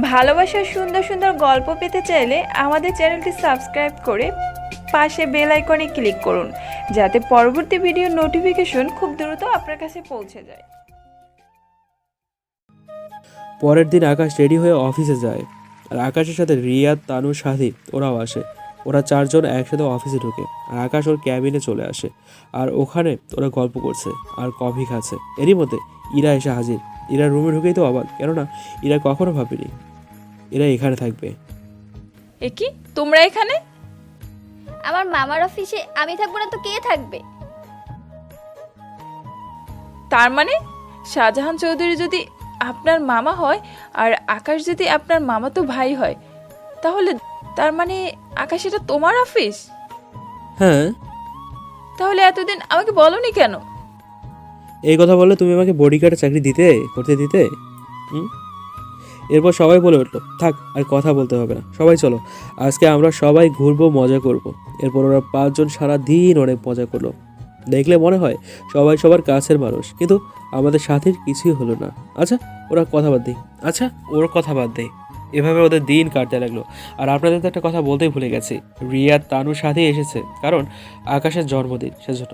ভালোবাসার সুন্দর সুন্দর গল্প পেতে চাইলে আমাদের চ্যানেলটি সাবস্ক্রাইব করে পাশে বেল আইকনে ক্লিক করুন, যাতে পরবর্তী ভিডিও নোটিফিকেশন খুব দ্রুত আপনার কাছে পৌঁছে যায়। পরের দিন আকাশ রেডি হয়ে অফিসে যায়। আর আকাশের সাথে রিয়াদ, তানু সাথী ওরাও আসে। ওরা চারজন একসাথে অফিসে ঢুকে। আর আকাশ ওর ক্যাবিনে চলে আসে। আর ওখানে ওরা গল্প করছে আর কফি খাচ্ছে। এরই মধ্যে ইরা এসে হাজির। ইরা রুমে ঢুকেই তো অবাক কেননা ইরা কখনো ভাবেনি এরা এখানে থাকবে। এ কি? তোমরা এখানে? আমার মামার অফিসে আমি থাকব না তো কে থাকবে? তার মানে শাহজাহান চৌধুরী যদি আপনার মামা হয় আর আকাশ যদি আপনার মামা তো ভাই হয় তাহলে তার মানে আকাশ এটা তোমার অফিস হ্যাঁ। তাহলে এতদিন আমাকে বলনি কেন? এই কথা বললে তুমি আমাকে বডিগার্ডে চাকরি দিতে, করতে দিতে? এরপর সবাই বলে উঠল, থাক, আর কথা বলতে হবে না। সবাই চলো, আজকে আমরা সবাই ঘুরবো, মজা করব। এরপর ওরা পাঁচজন সারা দিন অনেক মজা করল। দেখলে মনে হয় সবাই সবার কাছের মানুষ, কিন্তু আমাদের সাথীর কিছুই হলো না। আচ্ছা ওরা কথা বাদ দেই। আচ্ছা ওর কথা বাদ দেয় এভাবে ওদের দিন কাটতে লাগল। আর আপনাদের তো একটা কথা বলতেই ভুলে গেছি। রিয়া তানুর সাথেই এসেছে, কারণ আকাশের জন্মদিন, সেজন্য।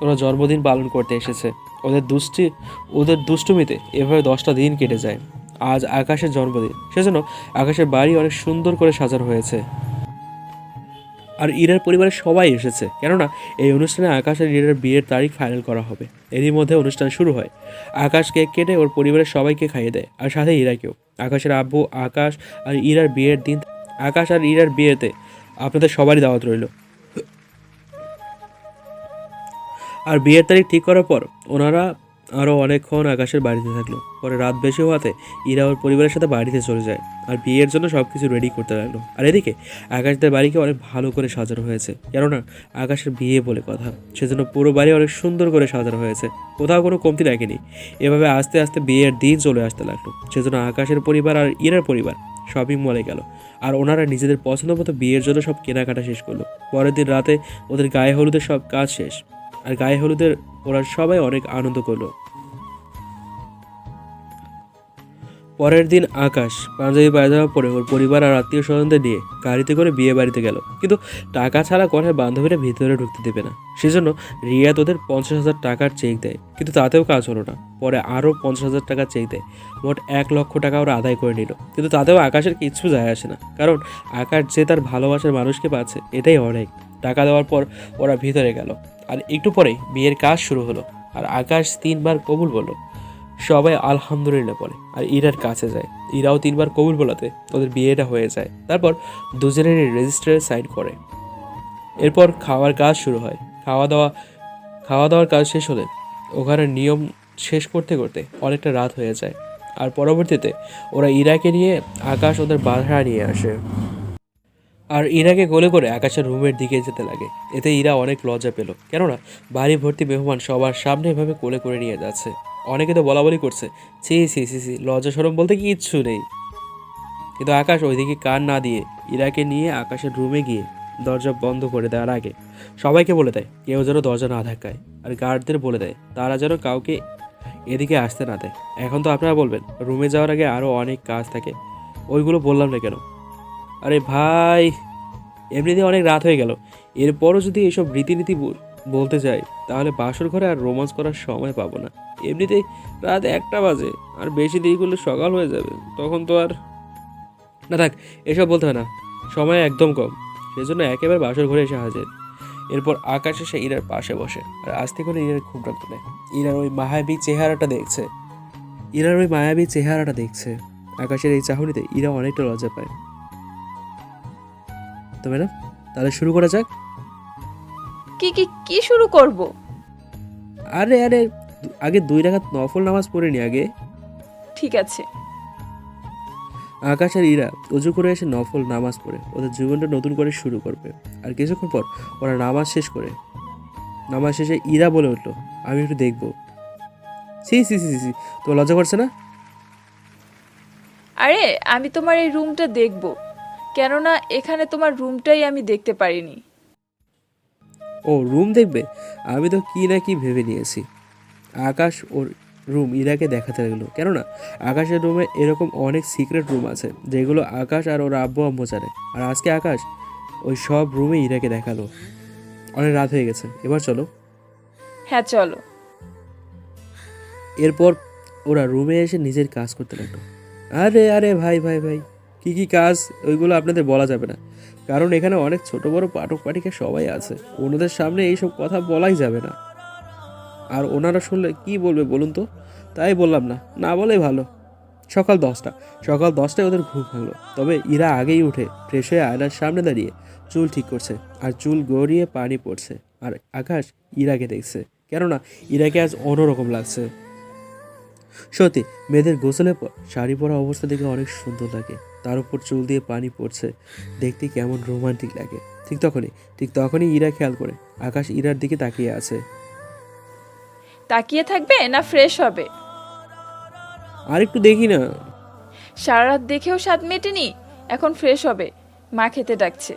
ওরা জন্মদিন পালন করতে এসেছে। ওদের দুষ্টি, ওদের দুষ্টুমিতে এভাবে দশটা দিন কেটে যায়। আজ আকাশের জন্মদিন। সেজন্য আকাশের বাড়ি অনেক সুন্দর করে সাজানো হয়েছে। আর ইরার পরিবারের সবাই এসেছে। কেননা এই অনুষ্ঠানে আকাশ আর ইরার বিয়ের তারিখ ফাইনাল করা হবে। এরই মধ্যে অনুষ্ঠান শুরু হয়। আকাশ কেক কেটে ওর পরিবারের সবাইকে খাইয়ে দেয়, আর সাথে ইরাকেও। আকাশের আব্বু, আকাশ আর ইরার বিয়ের দিন আকাশ আর ইরার বিয়েতে আপনাদের সবারই দাওয়াত রইল। আর বিয়ের তারিখ ঠিক করার পর ওনারা আরও অনেকক্ষণ আকাশের বাড়িতে থাকল। পরে রাত বেশি হওয়াতে ইরা ওর পরিবারের সাথে বাড়িতে চলে যায় আর বিয়ের জন্য সব কিছু রেডি করতে লাগল। আর এদিকে আকাশদের বাড়িকে অনেক ভালো করে সাজানো হয়েছে। কেননা আকাশের বিয়ে বলে কথা। সেজন্য পুরো বাড়ি অনেক সুন্দর করে সাজানো হয়েছে। কোথাও কোনো কমতি রাখেনি। এভাবে আস্তে আস্তে বিয়ের দিন চলে আসতে লাগল। সেজন্য আকাশের পরিবার আর ইরার পরিবার শপিং মলে গেল। আর ওনারা নিজেদের পছন্দ মতো বিয়ের জন্য সব কেনাকাটা শেষ করল। পরের দিন রাতে ওদের গায়ে হলুদের সব কাজ শেষ। আর গায়ে হলুদের ওরা সবাই অনেক আনন্দ করল। পরের দিন আকাশ পাঞ্জাবি পায়জামা পরে ওর পরিবার আর আত্মীয় স্বজনদের নিয়ে গাড়িতে করে বিয়ে বাড়িতে গেল। কিন্তু টাকা ছাড়া কোথায় বান্ধবীরা ভিতরে ঢুকতে দেবে না। সেজন্য রিয়াদ ওদের পঞ্চাশ হাজার টাকার চেক দেয়, কিন্তু তাতেও কাজ হলো না। পরে আরও পঞ্চাশ হাজার টাকার চেক দেয়। মোট এক লক্ষ টাকা ওরা আদায় করে নিল। কিন্তু তাতেও আকাশের কিচ্ছু যায় আসে না, কারণ আকাশ যে তার ভালোবাসার মানুষকে পাচ্ছে, এটাই অনেক। টাকা দেওয়ার পর ওরা ভিতরে গেল। আর একটু পরেই বিয়ের কাজ শুরু হলো। আর আকাশ তিনবার কবুল বলল সবাই আলহামদুলিল্লাহ বলে। আর ইরার কাছে যায়। ইরাও তিনবার কবুল বলাতে ওদের বিয়েটা হয়ে যায়। তারপর দুজনেরই রেজিস্টারে সাইন করে। এরপর খাওয়ার কাজ শুরু হয়। খাওয়া দাওয়া, খাওয়া দাওয়ার কাজ শেষ হলে ওখানে নিয়ম শেষ করতে করতে অনেকটা রাত হয়ে যায়। আর পরবর্তীতে ওরা ইরাকে নিয়ে আকাশ ওদের বাধা নিয়ে আসে। আর ইরাকে গোলে করে আকাশের রুমের দিকে যেতে লাগে। এতে ইরা অনেক লজ্জা পেল। কেননা বাড়ি ভর্তি মেহমান সবার সামনে এভাবে কোলে করে নিয়ে যাচ্ছে। অনেকে তো বলা বলি করছে, ছি ছি ছি ছি, লজ্জা সরম বলতে কিচ্ছু নেই। কিন্তু আকাশ ওইদিকে কান না দিয়ে ইরাকে নিয়ে আকাশের রুমে গিয়ে দরজা বন্ধ করে দেওয়ার আগে সবাইকে বলে দেয়, কেউ যেন দরজা না ধাক্কায়। আর গার্ডদের বলে দেয়, তারা যেন কাউকে এদিকে আসতে না দেয়। এখন তো আপনারা বলবেন রুমে যাওয়ার আগে আরও অনেক কাজ থাকে। ওইগুলো বললাম না কেন? আরে ভাই এমনিতে অনেক রাত হয়ে গেল। এরপরও যদি এসব রীতিনীতি বল- বলতে যাই, তাহলে বাসর ঘরে আর রোমান্স করার সময় পাবো না। এমনিতেই রাত একটা বাজে আর বেশি দেরি করলে সকাল হয়ে যাবে তখন তো আর না থাক এসব বলতে হয় না। সময় একদম কম সেজন্য একেবারে বাসর ঘরে এসে হাজির। এরপর আকাশ এসে ইরার পাশে বসে আর আস্তে করে ইরার খুব রাখতে নেয়। ইরার ওই মায়াবী চেহারাটা দেখছে। ইরার ওই মায়াবী চেহারাটা দেখছে। আকাশের এই চাহনিতে ইরা অনেকটা লজ্জা পায়। তো ম্যাডাম তাহলে শুরু করা যাক। কি কি কি শুরু করব? আরে আরে আগে দুই রাখাত নফল নামাজ পড়ে নি আগে? ঠিক আছে। আকাশ আর ইরা উজু করে এসে নফল নামাজ পড়ে। ওদের জীবনটা নতুন করে শুরু করবে। আর কিছুক্ষণ পর ওরা নামাজ শেষ করে। নামাজ শেষে ইরা বলে উঠল আমি একটু দেখব। সি সি সি সি তো লজ্জা করছে না? আরে আমি তোমার এই রুমটা দেখব। কেননা এখানে তোমার রুমটাই আমি দেখতে পারিনি। ও রুম দেখবে? আমি তো কি না কি ভেবে নিয়েছি। আকাশ ওর রুম ইরাকে দেখাতে লাগল। কেননা আকাশের রুমে এরকম অনেক সিক্রেট রুম আছে যেগুলো আকাশ আর ওর আব্বু আম্মু জানে। আর আজকে আকাশ ওই সব রুমে ইরাকে দেখাল। অনেক রাত হয়ে গেছে। এবার চলো। হ্যাঁ চলো। এরপর ওরা রুমে এসে নিজের কাজ করতে লাগল। আরে আরে ভাই ভাই ভাই কি কি কাজ? ওইগুলো আপনাদের বলা যাবে না। কারণ এখানে অনেক ছোট বড় পাঠক পাঠিকা সবাই আছে। ওনাদের সামনে এইসব কথা বলাই যাবে না। আর ওনারা শুনলে কি বলবে বলুন তো? তাই বললাম না না বলেই ভালো। সকাল দশটা, সকাল দশটায় ওদের ঘুম ভাঙলো। তবে ইরা আগেই উঠে ফ্রেশ হয়ে আয়নার সামনে দাঁড়িয়ে চুল ঠিক করছে আর চুল গড়িয়ে পানি পড়ছে আর আকাশ ইরাকে দেখছে। কেননা ইরাকে আজ অন্যরকম লাগছে। সত্যি, মেয়েদের গোসলের পর শাড়ি পরা অবস্থা দেখে অনেক সুন্দর লাগে। তার উপর চুল দিয়ে পানি পড়ছে, দেখতে কেমন রোমান্টিক লাগে। ঠিক তখনই ঠিক তখনই ইরা খেয়াল করে, আকাশ ইরার দিকে তাকিয়ে আছে। তাকিয়ে থাকবে না ফ্রেশ হবে? আর একটু দেখি না। সারা রাত দেখেও স্বাদ মেটেনি এখন ফ্রেশ হবে মা খেতে ডাকছে।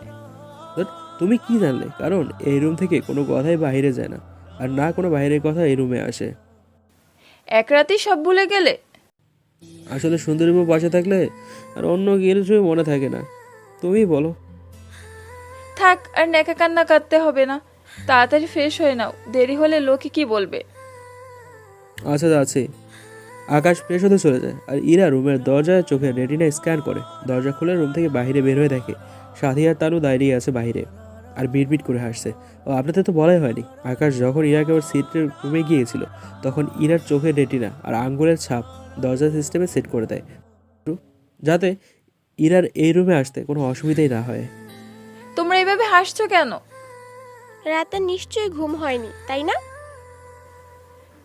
তুমি কি জানলে? কারণ এই রুম থেকে কোনো কথাই বাইরে যায় না আর না কোনো বাইরের কথা এই রুমে আসে। এক রাতেই সব ভুলে গেলে? আসলে সুন্দরী বউ পাশে থাকলে আর অন্য কিছুই মনে থাকে না। তুমি বলো। থাক আর নেকা কান্না কাটতে হবে না। তাড়াতাড়ি ফ্রেশ হয়ে নাও দেরি হলে লোকে কি বলবে? আচ্ছা আছে। আকাশ ফ্রেশ হতে চলে যায় আর ইরা রুমের দরজায় চোখে রেটিনা স্ক্যান করে। দরজা খুলে রুম থেকে বাইরে বের হয়ে দেখে সাথী আর তানু দাঁড়িয়ে আছে বাইরে আর বিড়বিট করে হাসছে। ও আপনাদের তো বলাই হয়নি। আকাশ যখন ইরাকে ওর সিটের রুমে গিয়েছিল তখন ইরার চোখের রেটিনা আর আঙ্গুলের ছাপ দরজা সিস্টেমে সেট করে দেয়। যাতে ইরার এই রুমে আসতে কোনো অসুবিধাই না হয়। তোমরা এইভাবে হাসছো কেন? রাতে নিশ্চয়ই ঘুম হয়নি তাই না?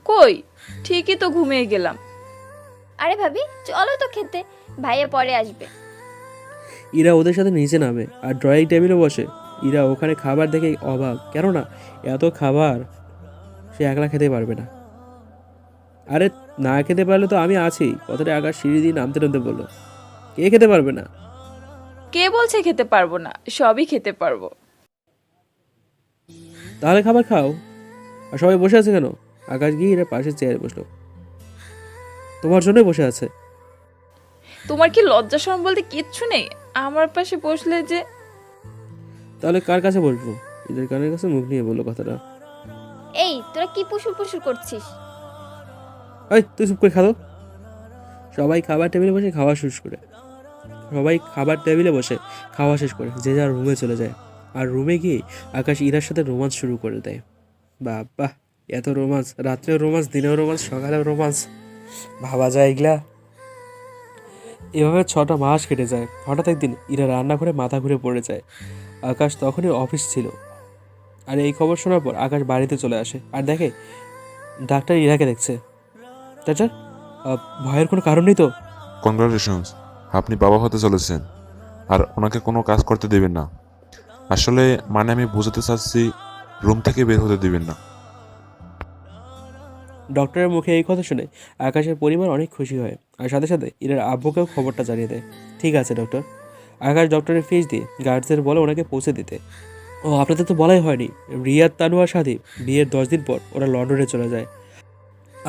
কই? ঠিকই তো ঘুমিয়ে গেলাম। আরে ভাবি চলো তো খেতে। ভাইয়া পরে আসবে। ইরা ওদের সাথে নিচে নামে আর ড্রয়িং টেবিলে বসে। ইরা ওখানে খাবার দেখে অবাক। কেননা এত খাবার সে একলা খেতে পারবে না। আরে না খেতে পারলে তো আমি আছি। কথাটা আকাশ সিঁড়ি দিয়ে নামতে নামতে বলল কে খেতে পারবে না? কে বলছে খেতে পারব না? সবই খেতে পারব। তাহলে খাবার খাও। আর সবাই বসে আছে কেন? আকাশ গিয়ে ইরা পাশে চেয়ারে বসল। তোমার জন্যই বসে আছে। তোমার কি লজ্জা শরম বলতে কিচ্ছু নেই? আমার পাশে বসলে যে তাহলে কার কাছে বসবো? ঈদের কানের কাছে মুখ নিয়ে বলল কথাটা। এই তোরা কি পুশুর পুশুর করছিস? ওই তুই চুপ করে খাও সবাই খাবার টেবিলে বসে খাওয়া শেষ করে। সবাই খাবার টেবিলে বসে খাওয়া শেষ করে যে যার রুমে চলে যায়। আর রুমে গিয়ে আকাশ ইরার সাথে রোমান্স শুরু করে দেয়। বাবা এত রোমান্স, রাত্রেও রোমান্স, দিনেও রোমান্স, সকালেও রোমান্স। ভাবা যায় এগুলা। এভাবে ছটা মাস কেটে যায়। হঠাৎ একদিন ইরা রান্নাঘরে মাথা ঘুরে পড়ে যায়। আকাশ তখনই অফিস ছিল। আর এই খবর শোনার পর আকাশ বাড়িতে চলে আসে। আর দেখে ডাক্তার ইরাকে দেখছে। ডাক্তার ভয়ের কোনো কারণ নেই তো? কনগ্রাচুলেশনস আপনি বাবা হতে চলেছেন। আর ওনাকে কোনো কাজ করতে দেবেন না। আসলে মানে আমি বোঝাতে চাচ্ছি, রুম থেকে বের হতে দিবেন না। ডক্টরের মুখে এই কথা শুনে আকাশের পরিবার অনেক খুশি হয়। আর সাথে সাথে ইরার আব্বুকেও খবরটা জানিয়ে দেয়। ঠিক আছে, ডক্টর। আকাশ ডক্টরের ফিস দিয়ে গার্ডসের বলে ওনাকে পৌঁছে দিতে। ও, আপনাদের তো বলাই হয়নি। রিয়াদ তানুয়ার সাথে বিয়ের দশ দিন পর ওরা লন্ডনে চলে যায়।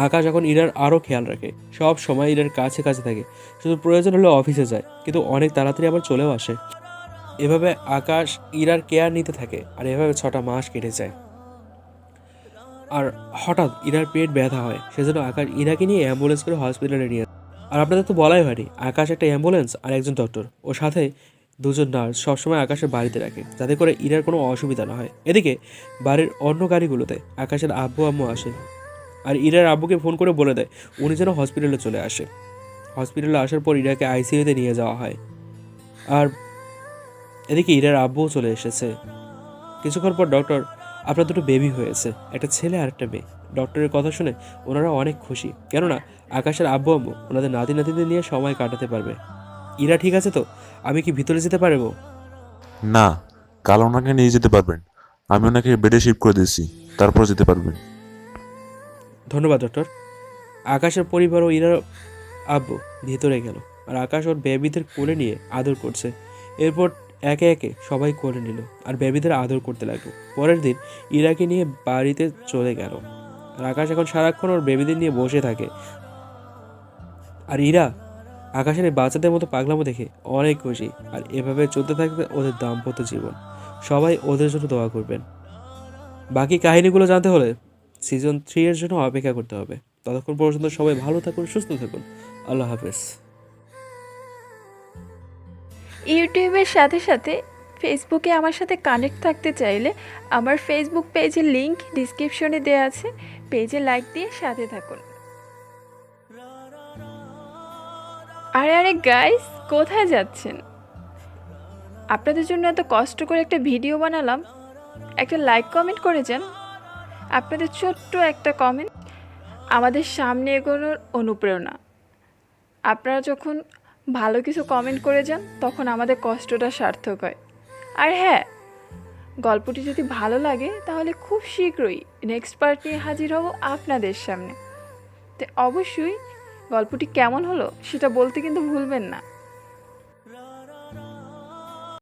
আকাশ এখন ইরার আরও খেয়াল রাখে। সব সময় ইরার কাছে কাছে থাকে। শুধু প্রয়োজন হলে অফিসে যায়, কিন্তু অনেক তাড়াতাড়ি আবার চলেও আসে। এভাবে আকাশ ইরার কেয়ার নিতে থাকে, আর এভাবে ছটা মাস কেটে যায়। আর হঠাৎ ইরার পেট ব্যথা হয়, সেজন্য আকাশ ইরাকে নিয়ে অ্যাম্বুলেন্স করে হসপিটালে নিয়ে। আর আপনাদের তো বলাই হয়নি, আকাশ একটা অ্যাম্বুলেন্স আর একজন ডক্টর ও সাথে দুজন নার্স সবসময় আকাশের বাড়িতে রাখে, যাতে করে ইরার কোনো অসুবিধা না হয়। এদিকে বাড়ির অন্য গাড়িগুলোতে আকাশের আব্বু আম্মু আসে আর ইরার আব্বুকে ফোন করে বলে দেয়, উনি যেন হসপিটালে চলে আসে। হসপিটালে আসার পর ইরাকে আইসিইউতে নিয়ে যাওয়া হয়। আর এদিকে ইরার আব্বুও চলে এসেছে। কিছুক্ষণ পর ডক্টর আপনার দুটো বেবি হয়েছে একটা ছেলে আর একটা মেয়ে। ডক্টরের কথা শুনে ওনারা অনেক খুশি। কেননা আকাশের আব্বু আম্মু ওনাদের নাতি নাতিদের নিয়ে সময় কাটাতে পারবে। ইরা ঠিক আছে তো? আমি কি ভিতরে যেতে পারব? না কাল ওনাকে নিয়ে যেতে পারবেন। আমি ওনাকে বেডে শিফট করে দিয়েছি তারপর যেতে পারবেন। ধন্যবাদ ডক্টর আকাশের পরিবার ও ইরার আব্বু ভিতরে গেল আর আকাশ ওর বেবিদের কোলে নিয়ে আদর করছে। এরপর একে একে সবাই করে নিল আর বেবিদের আদর করতে লাগল। পরের দিন ইরাকে নিয়ে বাড়িতে চলে গেল। আর আকাশ এখন সারাক্ষণ ওর বেবিদের নিয়ে বসে থাকে। আর ইরা আকাশের বাচ্চাদের মতো পাগলামো দেখে অনেক খুশি আর এভাবে চলতে থাকবে ওদের দাম্পত্য জীবন। সবাই ওদের জন্য দোয়া করবেন। বাকি কাহিনীগুলো জানতে হলে সিজন থ্রি এর জন্য অপেক্ষা করতে হবে। ততক্ষণ পর্যন্ত সবাই ভালো থাকুন, সুস্থ থাকুন। আল্লাহ হাফেজ। ইউটিউবের সাথে সাথে ফেসবুকে আমার সাথে কানেক্ট থাকতে চাইলে আমার ফেসবুক পেজের লিংক ডিসক্রিপশনে দেওয়া আছে। পেজে লাইক দিয়ে সাথে থাকুন। আরে আরে গাইস কোথায় যাচ্ছেন? আপনাদের জন্য এত কষ্ট করে একটা ভিডিও বানালাম। একটা লাইক কমেন্ট করে যান। আপনাদের ছোট্ট একটা কমেন্ট আমাদের সামনে এগোনোর অনুপ্রেরণা। আপনারা যখন ভালো কিছু কমেন্ট করে যান, তখন আমাদের কষ্টটা সার্থক হয়। আর হ্যাঁ গল্পটি যদি ভালো লাগে, তাহলে খুব শীঘ্রই নেক্সট পার্ট নিয়ে হাজির হব আপনাদের সামনে। তো অবশ্যই গল্পটি কেমন হলো, সেটা বলতে কিন্তু ভুলবেন না।